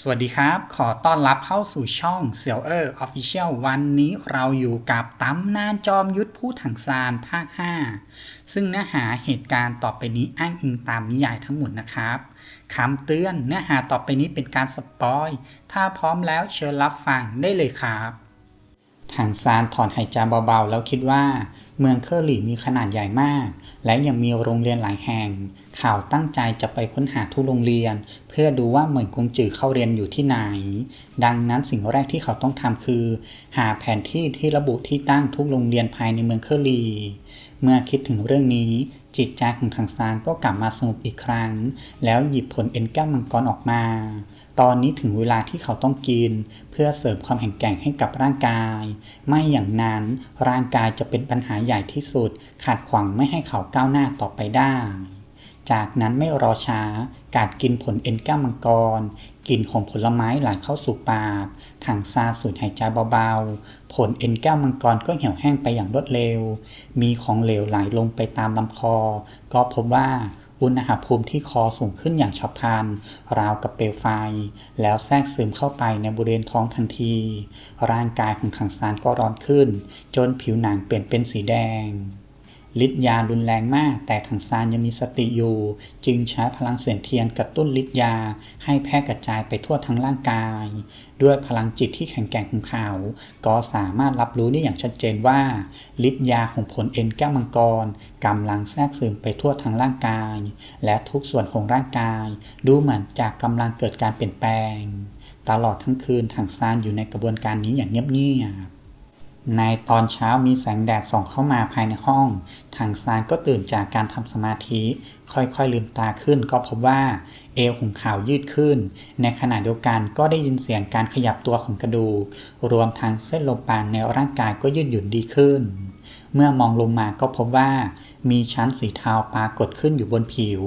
สวัสดีครับ ขอต้อนรับเข้าสู่ช่องเซียวเออร์ออฟฟิเชียลวันนี้เราอยู่กับตำนานจอมยุทธผู้ถังซานภาค 5 ซึ่งเนื้อหาเหตุการณ์ต่อไปนี้อ้างอิงตามนิยายทั้งหมดนะครับคำเตือนเนื้อหาต่อไปนี้เป็นการสปอย ถ้าพร้อมแล้วเชิญรับฟังได้เลยครับ ทางซานถอนหายใจเบาๆ แล้วคิดว่า เมืองเคอร์ลีมีขนาดใหญ่มาก และยังมีโรงเรียนหลายแห่ง ข่าวตั้งใจจะไปค้นหาทุกโรงเรียน เพื่อดูว่าเหมือนกงจือเข้าเรียนอยู่ที่ไหน ดังนั้นสิ่งแรกที่เขาต้องทำคือ หาแผนที่ที่ระบุที่ตั้งทุกโรงเรียนภายในเมืองเคอร์ลี เมื่อคิดถึงเรื่องนี้ จิตใจของทางซานก็กลับมาสงบอีกครั้ง แล้วหยิบผลเอ็นแก้มมังกรออกมา ตอนนี้ถึงเวลาที่เขาต้องกิน เพื่อเสริมความแข็งแกร่งให้กับร่างกาย ไม่อย่างนั้นร่างกายจะเป็นปัญหาใหญ่ที่สุดขัดขวางไม่ให้เขาก้าวหน้าต่อไปได้ จากนั้นไม่รอช้า การกินผลเอ็นก้วมังกรกลิ่นของผลไม้ไหลเข้าสู่ปากถังซาสูดหายใจเบาๆ ผลเอ็นก้วมังกรก็เหี่ยวแห้งไปอย่างรวดเร็ว มีของเหลวไหลลงไปตามลำคอ ก็พบว่าอุณหภูมิที่คอสูงขึ้นอย่างฉับพลัน ราวกับเปลวไฟ แล้วแทรกซึมเข้าไปในบริเวณท้องทันที ร่างกายของถังซานก็ร้อนขึ้น จนผิวหนังเปลี่ยนเป็นสีแดง ฤทธิ์ยารุนแรงมาก แต่ถังซานยังมีสติอยู่ จึงใช้พลังเสียงเทียนกระตุ้นฤทธิ์ยา ให้แพร่กระจายไปทั่วทั้งร่างกาย ด้วยพลังจิตที่แข็งแกร่งของเขา ก็สามารถรับรู้ได้อย่างชัดเจนว่าฤทธิ์ยาของผลเอ็นแก้วมังกรกำลังแทรกซึมไปทั่วทั้งร่างกาย และทุกส่วนของร่างกาย ดูเหมือนจากกำลังเกิดการเปลี่ยนแปลง ตลอดทั้งคืนถังซานอยู่ในกระบวนการนี้อย่างเงียบๆ ในตอนเช้ามีแสงแดดส่องเข้ามาภายในห้องถังซานก็ตื่นจากการทำสมาธิ ค่อยๆลืมตาขึ้นก็พบว่าเอวของเขายืดขึ้น ในขณะเดียวกันก็ได้ยินเสียงการขยับตัวของกระดูก รวมทั้งเส้นลมปานในร่างกายก็ยืดหยุ่นดีขึ้น เมื่อมองลงมาก็พบว่า มีชั้นสีเทาปรากฏขึ้นอยู่บนผิว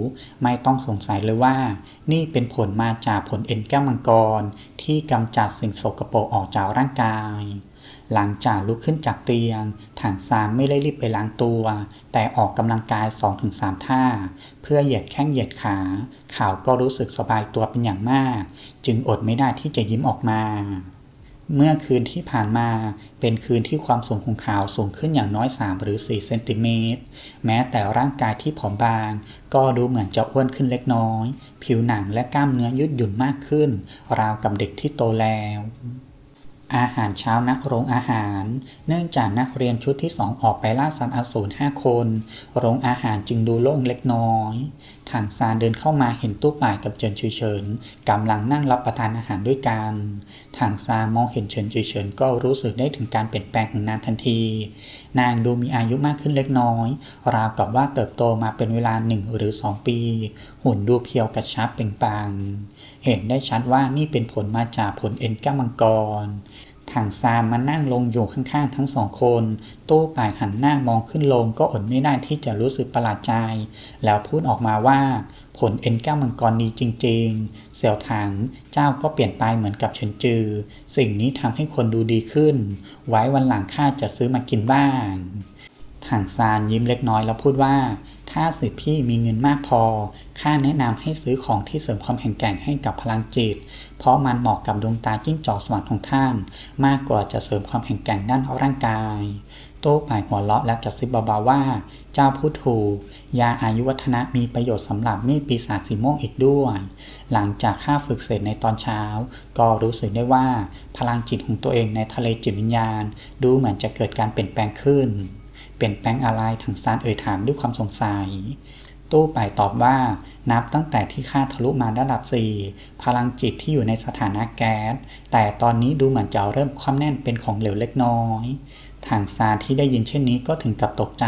ไม่ต้องสงสัยเลยว่า นี่เป็นผลมาจากผลเอ็นแก้วมังกร ที่กำจัดสิ่งโสกปรกออกจากร่างกาย หลังจากลุกขึ้นจากเตียง ถังซานไม่ได้รีบไปล้างตัว แต่ออกกำลังกาย 2-3 ท่า เพื่อเหยียดแข้งเหยียดขา ข่าวก็รู้สึกสบายตัวเป็นอย่างมาก จึงอดไม่ได้ที่จะยิ้มออกมาเมื่อคืนที่ผ่านมาเป็นคืนที่ความสูงของขาวสูงขึ้นอย่างน้อย 3 หรือ 4 เซนติเมตร แม้แต่ร่างกายที่ผอมบาง ก็ดูเหมือนจะอ้วนขึ้นเล็กน้อย ผิวหนังและกล้ามเนื้อยืดหยุ่นมากขึ้น ราวกับเด็กที่โตแล้ว อาหารเช้านักโรงอาหาร เนื่องจากนักเรียนชุดที่สองออกไปล่าสัตว์อสูรห้าคน โรงอาหารจึงดูโล่งเล็กน้อยถังซานเดินเข้ามาเห็นตู้ป่ายกับเจินชุยเฉินกำลังนั่งรับประทานอาหารด้วยกันถังซานมองเห็นเฉินชุยเฉินก็รู้สึกได้ถึงการเปลี่ยนแปลงของนางทันที นางดูมีอายุมากขึ้นเล็กน้อย ราวกับว่าเติบโตมาเป็นเวลาหนึ่งหรือสองปี หุ่นดูเพียวกระชับเป่งปัง เห็นได้ชัดว่านี่เป็นผลมาจากผลเอ็นก้วมังกร ถังซานมานั่งลงอยู่ข้างๆทั้งสองคน ตู้ป่ายหันหน้ามองขึ้นลงก็อดไม่ได้ที่จะรู้สึกประหลาดใจ แล้วพูดออกมาว่า ผลเอ็นแก้วมังกรดีจริงๆ เสี่ยวถังเจ้าก็เปลี่ยนไปเหมือนกับเฉินจือ สิ่งนี้ทำให้คนดูดีขึ้น ไว้วันหลังข้าจะซื้อมากินบ้างถังซานยิ้มเล็กน้อยแล้วพูดว่า ถ้าสิทธิพี่มีเงินมากพอ ข้าแนะนำให้ซื้อของที่เสริมความแข็งแกร่งให้กับพลังจิต เพราะมันเหมาะกับดวงตาจิ้งจอกสวรรค์ของท่าน มากกว่าจะเสริมความแข็งแกร่งด้านร่างกาย โต้ป่ายหัวเราะและกระซิบเบาๆว่า เจ้าพูดถูก ยาอายุวัฒนะมีประโยชน์สำหรับมีดปีศาจสีม่วงอีกด้วย หลังจากข้าฝึกเสร็จในตอนเช้า ก็รู้สึกได้ว่า พลังจิตของตัวเองในทะเลจิตวิญญาณ ดูเหมือนจะเกิดการเปลี่ยนแปลงขึ้น เปลี่ยนแปลงอะไรถังซานเอ่ยถามด้วยความสงสัย ตู้ป่ายตอบว่านับตั้งแต่ที่ข้าทะลุมาระดับ 4 พลังจิตที่อยู่ในสถานะแก๊ส แต่ตอนนี้ดูเหมือนจะเริ่มคว่ำแน่นเป็นของเหลวเล็กน้อยถังซานที่ได้ยินเช่นนี้ก็ถึงกับตกใจ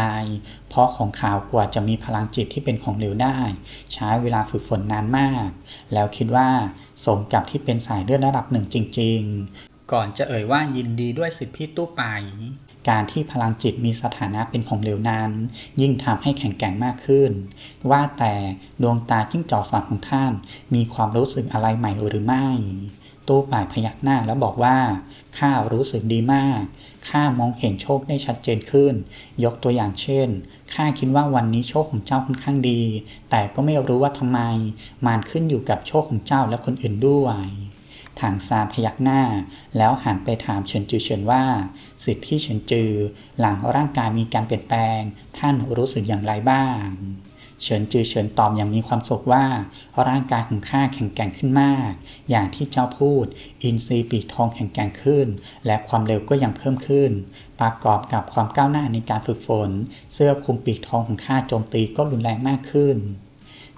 เพราะของข่าวกว่าจะมีพลังจิตที่เป็นของเหลวได้ ใช้เวลาฝึกฝนนานมาก แล้วคิดว่าสมกับที่เป็นสายเลือดระดับหนึ่งจริง ๆ ก่อนจะเอ่ยว่ายินดีด้วยสิทธิพี่ตู้ป่าย การที่พลังจิตมีสถานะเป็นของเหลวนั้น ยิ่งทำให้แข็งแกร่งมากขึ้น ว่าแต่ดวงตาจิ้งจอกสวรรค์ของท่าน มีความรู้สึกอะไรใหม่หรือไม่ตู้ป่ายพยักหน้าแล้วบอกว่าข้ารู้สึกดีมากข้ามองเห็นโชคได้ชัดเจนขึ้น ยกตัวอย่างเช่นข้าคิดว่าวันนี้โชคของเจ้าค่อนข้างดี แต่ก็ไม่รู้ว่าทำไมมันขึ้นอยู่กับโชคของเจ้าและคนอื่นด้วย ถังซาพยักหน้า แล้วหันไปถามเฉินจือเฉินว่าสิทธิเฉินจือ หลังร่างกายมีการเปลี่ยนแปลง ท่านรู้สึกอย่างไรบ้างเฉินจือเฉินตอบอย่างมีความสุขว่า ร่างกายของข้าแข็งแกร่งขึ้นมาก อย่างที่เจ้าพูด อินทรีย์ปีกทองแข็งแกร่งขึ้น และความเร็วก็ยังเพิ่มขึ้น ประกอบกับความก้าวหน้าในการฝึกฝน เสื้อคลุมปีกทองของข้าโจมตีก็รุนแรงมากขึ้น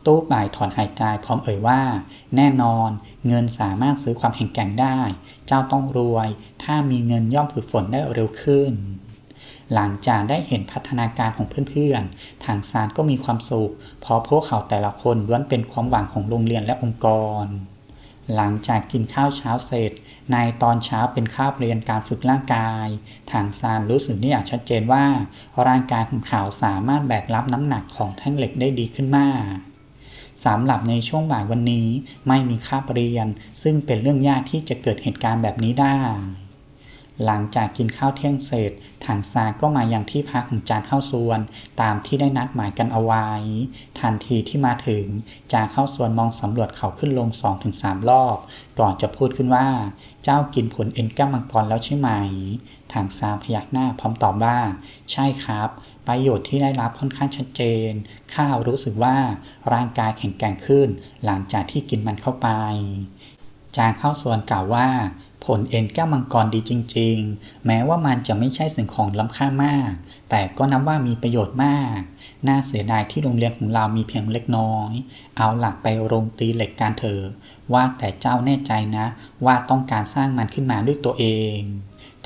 ตู้บ่ายถอนหายใจพร้อมเอ่ยว่า แน่นอนเงินสามารถซื้อความแข็งแกร่งได้ เจ้าต้องรวย ถ้ามีเงินย่อมฝึกฝนได้เร็วขึ้น หลังจากได้เห็นพัฒนาการของเพื่อนๆ ทางซานก็มีความสุข เพราะพวกเขาแต่ละคนล้วนเป็นความหวังของโรงเรียนและองค์กร หลังจากกินข้าวเช้าเสร็จ ในตอนเช้าเป็นคาบเรียนการฝึกร่างกาย ทางซานรู้สึกได้อย่างชัดเจนว่าร่างกายของเขาสามารถแบกรับน้ำหนักของแท่งเหล็กได้ดีขึ้นมาก สำหรับในช่วงบ่ายวันนี้ไม่มีค่าบเรียน ซึ่งเป็นเรื่องยากที่จะเกิดเหตุการณ์แบบนี้ได้ หลังจากกินข้าวเที่ยงเสร็จทางซาก็มาอยังที่พักของจางเข้าส่วน ตามที่ได้นัดหมายกันเอาไว้ ทันทีที่มาถึง จางเข้าส่วนมองสำรวจเขาขึ้นลง 2-3 รอบ ก่อนจะพูดขึ้นว่า เจ้ากินผลเอ็นก้วมังกรแล้วใช่ไหม ทางซาพยักหน้าพร้อมตอบว่า ใช่ครับ ประโยชน์ที่ได้รับค่อนข้างชัดเจน ข้ารู้สึกว่าร่างกายแข็งแกร่งขึ้น หลังจากที่กินมันเข้าไป จางเข้าส่วนกล่าวว่า ผลเอ็นแก้วมังกรดีจริง ๆ แม้ว่ามันจะไม่ใช่สิ่งของล้ำค่ามาก แต่ก็นับว่ามีประโยชน์มาก น่าเสียดายที่โรงเรียนของเรามีเพียงเล็กน้อย เอาหลักไปโรงตีเหล็กการเถอะว่าแต่เจ้าแน่ใจนะ ว่าต้องการสร้างมันขึ้นมาด้วยตัวเอง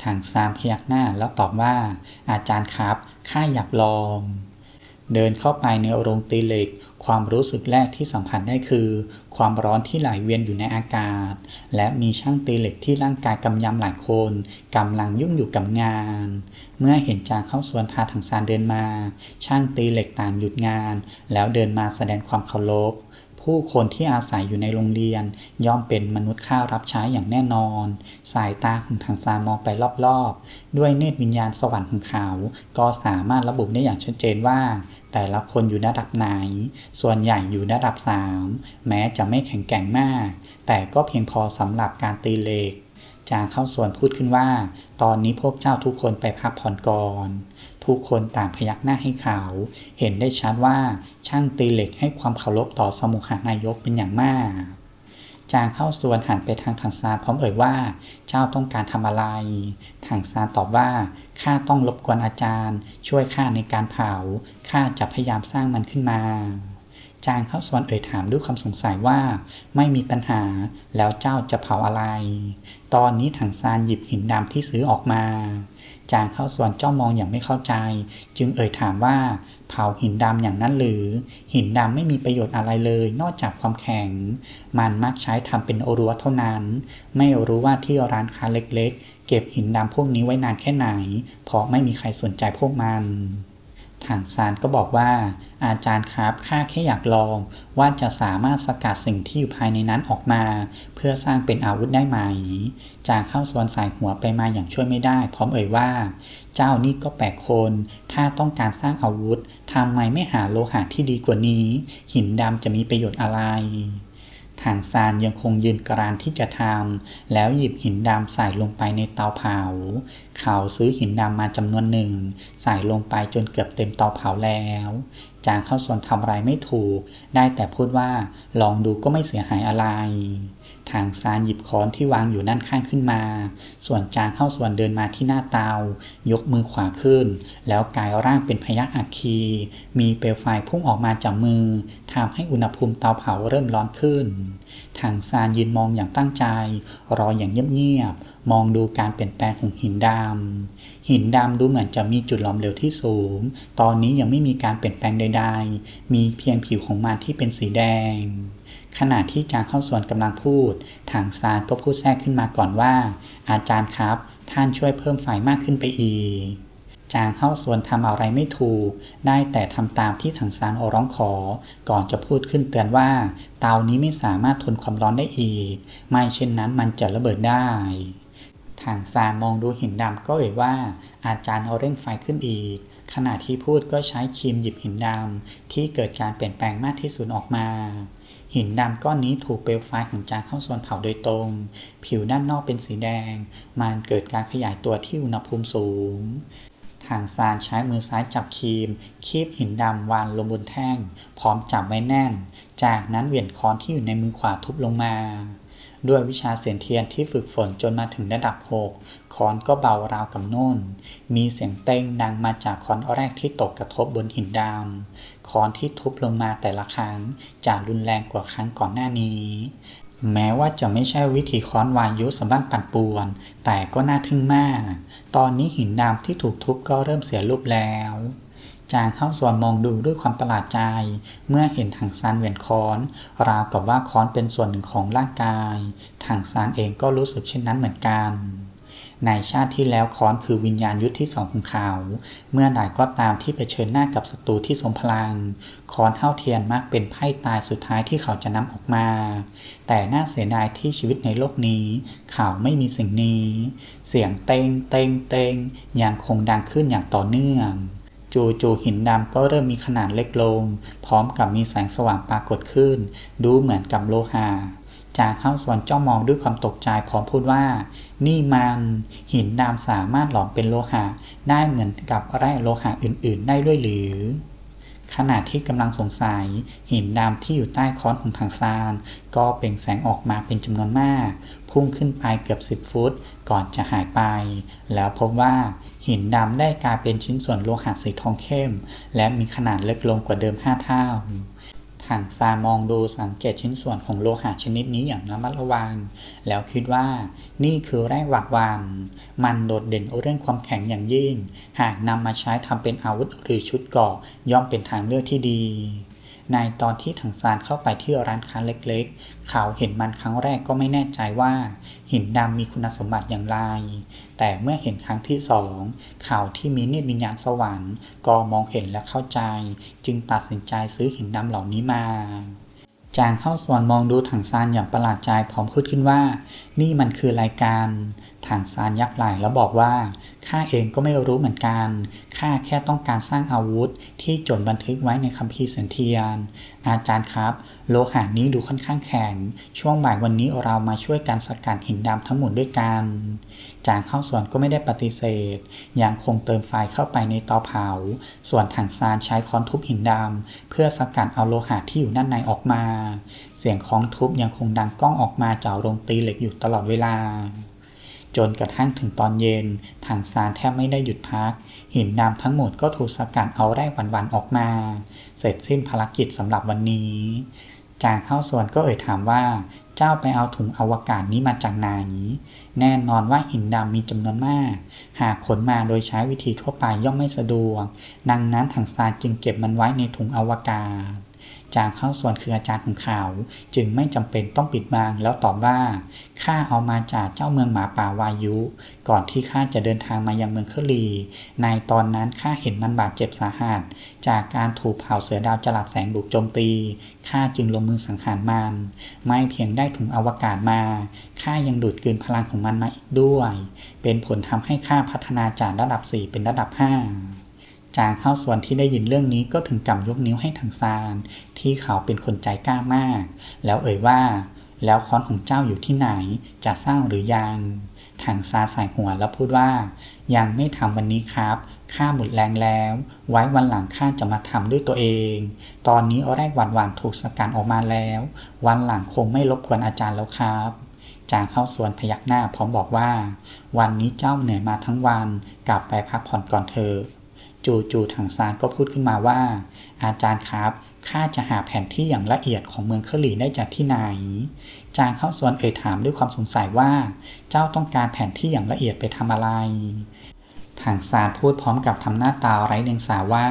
ทางซามพยักหน้าแล้วตอบว่า อาจารย์ครับ ข้าอยากลอง เดินเข้าไปในโรงตีเหล็ก ความรู้สึกแรกที่สัมผัสได้คือ ความร้อนที่ไหลเวียนอยู่ในอากาศ และมีช่างตีเหล็กที่ร่างกายกำยำหลายคนกำลังยุ่งอยู่กับงาน เมื่อเห็นจางเข้าสวนพาถังซานเดินมา ช่างตีเหล็กต่างหยุดงาน แล้วเดินมาแสดงความเคารพ ผู้คนที่อาศัยอยู่ในโรงเรียน ย่อมเป็นมนุษย์ข้าวรับใช้อย่างแน่นอน สายตาของทางซานมองไปรอบๆ ด้วยเนตรวิญญาณสวรรค์ของเขา ก็สามารถระบุได้อย่างชัดเจนว่า แต่ละคนอยู่ระดับไหน ส่วนใหญ่อยู่ระดับ 3 แม้จะไม่แข็งแกร่งมาก แต่ก็เพียงพอสำหรับการตีเหล็กจางเข้าส่วนพูดขึ้นว่า ตอนนี้พวกเจ้าทุกคนไปพักผ่อนก่อน ทุกคนต่างพยักหน้าให้เขา เห็นได้ชัดว่าช่างตีเหล็กให้ความเคารพต่อสมุหานายกเป็นอย่างมาก จางเข้าส่วนหันไปทางทางซานพร้อมเอ่ยว่า เจ้าต้องการทำอะไรทางซานตอบว่าข้าต้องรบกวนอาจารย์ ช่วยข้าในการเผาข้าจะพยายามสร้างมันขึ้นมาจางเข้าสวนเอ่ยถามด้วยความสงสัยว่า ไม่มีปัญหาแล้วเจ้าจะเผาอะไร ตอนนี้ถังซานหยิบหินดำที่ซื้อออกมา จางเข้าสวนจ้องมองอย่างไม่เข้าใจ จึงเอ่ยถามว่าเผาหินดำอย่างนั้นหรือ หินดำไม่มีประโยชน์อะไรเลย นอกจากความแข็ง มันมักใช้ทำเป็นโอรัวเท่านั้น ไม่รู้ว่าที่ร้านค้าเล็กๆ เก็บหินดำพวกนี้ไว้นานแค่ไหน เพราะไม่มีใครสนใจพวกมัน ทางซานก็บอกว่า อาจารย์ครับข้าแค่อยากลอง ว่าจะสามารถสกัดสิ่งที่อยู่ภายในนั้นออกมา เพื่อสร้างเป็นอาวุธได้ไหมจางเข้าสวนสายหัวไปมาอย่างช่วยไม่ได้ พร้อมเอ่ยว่า เจ้านี่ก็แปลกคน ถ้าต้องการสร้างอาวุธทำไมไม่หาโลหะที่ดีกว่านี้ หินดำจะมีประโยชน์อะไรทางซานยังคงยืนกรานที่จะทำ แล้วหยิบหินดำใส่ลงไปในเตาเผา เขาซื้อหินดำมาจำนวนหนึ่ง ใส่ลงไปจนเกือบเต็มเตาเผาแล้ว จางเข้าส่วนทำอะไรไม่ถูก ได้แต่พูดว่าลองดูก็ไม่เสียหายอะไร ทางซานหยิบค้อนที่วางอยู่นั่นข้างขึ้นมา ส่วนจางเข้าส่วนเดินมาที่หน้าเตา ยกมือขวาขึ้น แล้วกายร่างเป็นพยัคฆ์อัคคี มีเปลวไฟพุ่งออกมาจากมือทำให้อุณหภูมิเตาเผาเริ่มร้อนขึ้น ทางซานยืนมองอย่างตั้งใจ รออย่างเงียบๆ มองดูการเปลี่ยนแปลงของหินดำ หินดำดูเหมือนจะมีจุดหลอมเหลวที่สูง ตอนนี้ยังไม่มีการเปลี่ยนแปลงใดๆ มีเพียงผิวของมันที่เป็นสีแดง ขณะที่จางเข้าส่วนกำลังพูด ทางซานก็พูดแทรกขึ้นมาก่อนว่า อาจารย์ครับ ท่านช่วยเพิ่มไฟมากขึ้นไปอีกจางเข้าสวนทำอะไรไม่ถูก ได้แต่ทำตามที่ถังซานร้องขอ ก่อนจะพูดขึ้นเตือนว่า เตานี้ไม่สามารถทนความร้อนได้อีก ไม่เช่นนั้นมันจะระเบิดได้ ทางซานมองดูหินดำก็เอ่ยว่า อาจารย์เอาเร่งไฟขึ้นอีก ขณะที่พูดก็ใช้ครีมหยิบหินดำที่เกิดการเปลี่ยนแปลงมากที่สุดออกมา หินดำก้อนนี้ถูกเปลวไฟของจางเข้าส่วนเผาโดยตรง ผิวด้านนอกเป็นสีแดง มันเกิดการขยายตัวที่อุณหภูมิสูงทางซานใช้มือซ้ายจับครีม คีบหินดำวางลงบนแท่ง พร้อมจับไว้แน่น จากนั้นเหวี่ยงค้อนที่อยู่ในมือขวาทุบลงมา ด้วยวิชาเสียนเทียนที่ฝึกฝนจนมาถึงระดับหกคอนก็เบาราวกับโน่น มีเสียงเต้งดังมาจากคอนแรกที่ตกกระทบบนหินดำคอนที่ทุบลงมาแต่ละครั้งจะรุนแรงกว่าครั้งก่อนหน้านี้แม้ว่าจะไม่ใช่วิธีค้อนวายุสำบันปั่นป่วน แต่ก็น่าทึ่งมาก ตอนนี้หินดำที่ถูกทุบก็เริ่มเสียรูปแล้ว จางเข้าสวนมองดูด้วยความประหลาดใจ เมื่อเห็นถังซานเหวียนค้อน ราวกับว่าค้อนเป็นส่วนหนึ่งของร่างกายถังซานเองก็รู้สึกเช่นนั้นเหมือนกันในชาติที่แล้วค้อนคือวิญญาณยุทธที่สองของเขา เมื่อใดก็ตามที่เผชิญหน้ากับศัตรูที่ทรงพลังค้อนเท่าเทียนมักเป็นไพ่ตายสุดท้ายที่เขาจะนำออกมา แต่น่าเสียดายที่ชีวิตในโลกนี้ เขาไม่มีสิ่งนี้ เสียงเต็งเต็งเต็งยังคงดังขึ้นอย่างต่อเนื่อง จู่ๆหินดำก็เริ่มมีขนาดเล็กลง พร้อมกับมีแสงสว่างปรากฏขึ้น ดูเหมือนกับโลหะจางข้าสวนจ้องมองด้วยความตกใจพร้อมพูดว่า นี่มันหินดำสามารถหลอมเป็นโลหะได้เหมือนกับแร่โลหะอื่นๆ ได้ด้วยหรือ ขณะที่กำลังสงสัย หินดำที่อยู่ใต้ค้อนของทางซาน ก็เปล่งแสงออกมาเป็นจำนวนมาก พุ่งขึ้นไปเกือบ10ฟุต ก่อนจะหายไป แล้วพบว่า หินดำได้กลายเป็นชิ้นส่วนโลหะสีทองเข้ม และมีขนาดเล็กลงกว่าเดิม 5 เท่าทางซามองดูสังเกตชิ้นส่วนของโลหะชนิดนี้อย่างระมัดระวัง แล้วคิดว่านี่คือแร่หวัดวันมันโดดเด่นเรื่องความแข็งอย่างยิ่ง หากนำมาใช้ทำเป็นอาวุธหรือชุดเกราะย่อมเป็นทางเลือกที่ดี ในตอนที่ถังซานเข้าไปที่ร้านค้าเล็กๆ เขาเห็นมันครั้งแรกก็ไม่แน่ใจว่า หินดำมีคุณสมบัติอย่างไร แต่เมื่อเห็นครั้งที่สองเขาที่มีเนตรวิญญาณสวรรค์ ก็มองเห็นและเข้าใจ จึงตัดสินใจซื้อหินดำเหล่านี้มาจางเข้าสวนมองดูถังซานอย่างประหลาดใจพร้อมพูดขึ้นว่า นี่มันคือรายการ ถังซานยักไหล่แล้วบอกว่า ข้าเองก็ไม่รู้เหมือนกัน ข้าแค่ต้องการสร้างอาวุธที่จดบันทึกไว้ในคัมภีร์เสียนเทียน อาจารย์ครับ โลหะนี้ดูค่อนข้างแข็ง ช่วงบ่ายวันนี้เรามาช่วยกันสกัดหินดำทั้งหมดด้วยกัน จางเข้าสวนก็ไม่ได้ปฏิเสธ ยังคงเติมไฟเข้าไปในเตาเผา ส่วนถังซานใช้ค้อนทุบหินดำเพื่อสกัดเอาโลหะที่อยู่ด้านในออกมา เสียงค้อนทุบยังคงดังก้องออกมาจากโรงตีเหล็กอยู่ตลอดเวลา จนกระทั่งถึงตอนเย็นถังซานแทบไม่ได้หยุดพัก หินดำทั้งหมดก็ถูกสกัดเอาแร่วันๆออกมา เสร็จสิ้นภารกิจสำหรับวันนี้ จางเข้าส่วนก็เอ่ยถามว่า เจ้าไปเอาถุงอวกาศนี้มาจากไหนแน่นอนว่าหินดำมีจำนวนมาก หากขนมาโดยใช้วิธีทั่วไปย่อมไม่สะดวก ดังนั้นถังซานจึงเก็บมันไว้ในถุงอวกาศ จางเข้าส่วนคืออาจารย์ของเขา จึงไม่จำเป็นต้องปิดบังแล้วตอบว่าข้าเอามาจากเจ้าเมืองหมาป่าวายุ ก่อนที่ข้าจะเดินทางมายังเมืองเคลี ในตอนนั้นข้าเห็นมันบาดเจ็บสาหัส จากการถูกเผาเสือดาวจลัดแสงบุกโจมตีข้าจึงลงมือสังหารมัน ไม่เพียงได้ถุงอวกาศมาข้ายังดูดกลืนพลังของมันมาอีกด้วย เป็นผลทำให้ข้าพัฒนาจากระดับ 4 เป็นระดับ 5 จางเข้าส่วนที่ได้ยินเรื่องนี้ก็ถึงกับยกนิ้วให้ทางซาน ที่เขาเป็นคนใจกล้ามาก แล้วเอ่ยว่า แล้วค้อนของเจ้าอยู่ที่ไหน จะสร้างหรือยังทางซาใส่หัวแล้วพูดว่า ยังไม่ทำวันนี้ครับข้าหมดแรงแล้ว ไว้วันหลังข้าจะมาทำด้วยตัวเอง ตอนนี้อแรกหวานหวานถูกสกัดออกมาแล้ว วันหลังคงไม่รบกวนอาจารย์แล้วครับจางเข้าสวนพยักหน้าพร้อมบอกว่า วันนี้เจ้าเหนื่อยมาทั้งวัน กลับไปพักผ่อนก่อนเถอะ จู่ๆถังซานก็พูดขึ้นมาว่า อาจารย์ครับข้าจะหาแผนที่อย่างละเอียดของเมืองเคลีได้จากที่ไหน จางเข้าส่วนเอ่ยถามด้วยความสงสัยว่า เจ้าต้องการแผนที่อย่างละเอียดไปทำอะไรถังซานพูดพร้อมกับทำหน้าตาไร้เดียงสาว่า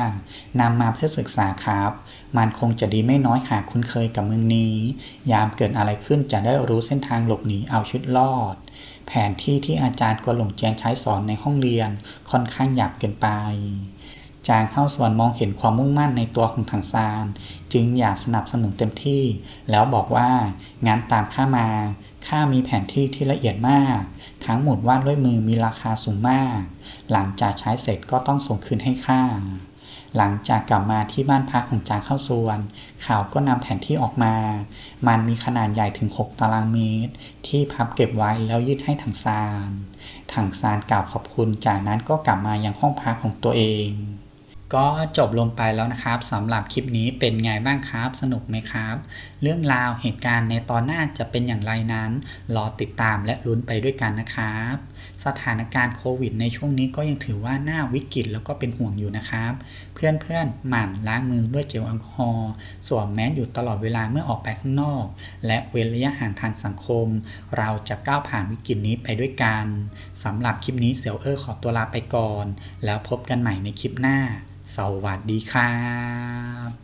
นำมาเพื่อศึกษาครับ มันคงจะดีไม่น้อยหากคุ้นเคยกับเมืองนี้ ยามเกิดอะไรขึ้นจะได้รู้เส้นทางหลบหนีเอาชุดรอด แผนที่ที่อาจารย์กวนหลงเจียงใช้สอนในห้องเรียนค่อนข้างหยาบเกินไป จางเข้าส่วนมองเห็นความมุ่งมั่นในตัวของถังซาน จึงอยากสนับสนุนเต็มที่ แล้วบอกว่างั้นตามข้ามา ข้ามีแผนที่ที่ละเอียดมาก ทั้งหมดวาดด้วยมือมีราคาสูงมาก หลังจากใช้เสร็จก็ต้องส่งคืนให้ข้าหลังจากกลับมาที่บ้านพักของจางเข้าส่วน ข่าวก็นำแผนที่ออกมา มันมีขนาดใหญ่ถึง 6 ตารางเมตร ที่พับเก็บไว้แล้วยื่นให้ถังซาน ถังซานกล่าวขอบคุณ จากนั้นก็กลับมายังห้องพักของตัวเอง ก็จบลงไปแล้วนะครับสำหรับคลิปนี้เป็นไงบ้างครับ สนุกไหมครับ เรื่องราวเหตุการณ์ในตอนหน้าจะเป็นอย่างไรนั้น รอติดตามและลุ้นไปด้วยกันนะครับ สถานการณ์โควิดในช่วงนี้ก็ยังถือว่าหน่าวิกฤตแล้วก็เป็นห่วงอยู่นะครับ เพื่อนๆหมั่นล้างมือด้วยเจลแอลกอฮอล์สวมแมสอยู่ตลอดเวลาเมื่อออกไปข้างนอก และเว้นระยะห่างทางสังคม เราจะก้าวผ่านวิกฤตนี้ไปด้วยกันสำหรับคลิปนี้เสี่ยวเออขอตัวลาไปก่อน แล้วพบกันใหม่ในคลิปหน้าสวัสดีครับ